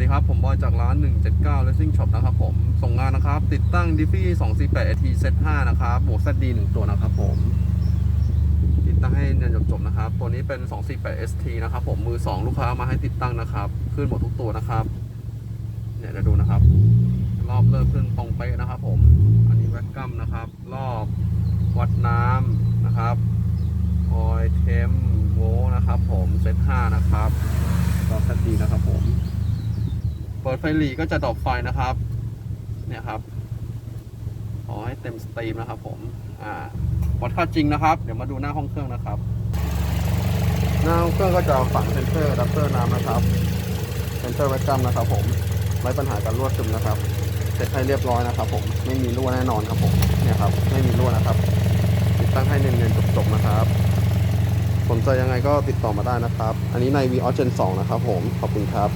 ดีครับ ผมบอยจากร้าน 179 Racing Shop นะครับผม ส่งงานนะครับ ติดตั้ง d i f f y 248 AT Set 5นะครับบวก ZD 1ตัวนะครับผม ติดตั้งให้เนียนจบๆนะครับ ตัวนี้เป็น 248 ST นะครับผม มือ 2 ลูกค้ามาให้ติดตั้งนะครับ ขึ้นหมดทุกตัวนะครับ เนี่ยเดี๋ยวดูนะครับ รอบเริ่มขึ้นตรงเป๊ะนะครับผม อันนี้แวกกัมนะครับ รอบวัดน้ำนะครับออยเทมโวนะครับผม เซต5นะครับต่อสดีนะครับผม ปิดไฟหลีก็จะดรอปไฟนะครับ เนี่ยครับ ขอให้เต็มสตรีมนะครับ ผม อ่า วัดค่าจริงนะครับ เดี๋ยวมาดูหน้าห้องเครื่องนะครับ หน้าห้องเครื่องก็จะฝังเซนเซอร์ดัปเตอร์น้ำนะครับ เซนเซอร์แวกกัมนะครับ ผม ไร้ปัญหาการรั่วซึมนะครับ เสร็จให้เรียบร้อยนะครับ ผม ไม่มีรั่วแน่นอนครับผม เนี่ยครับ ไม่มีรั่วนะครับ ติดตั้งให้เนียนๆจบๆนะครับสนใจยังไงก็ติดต่อมาได้นะครับ อันนี้ใน v ีออ Gen 2นะครับผม ขอบคุณครับ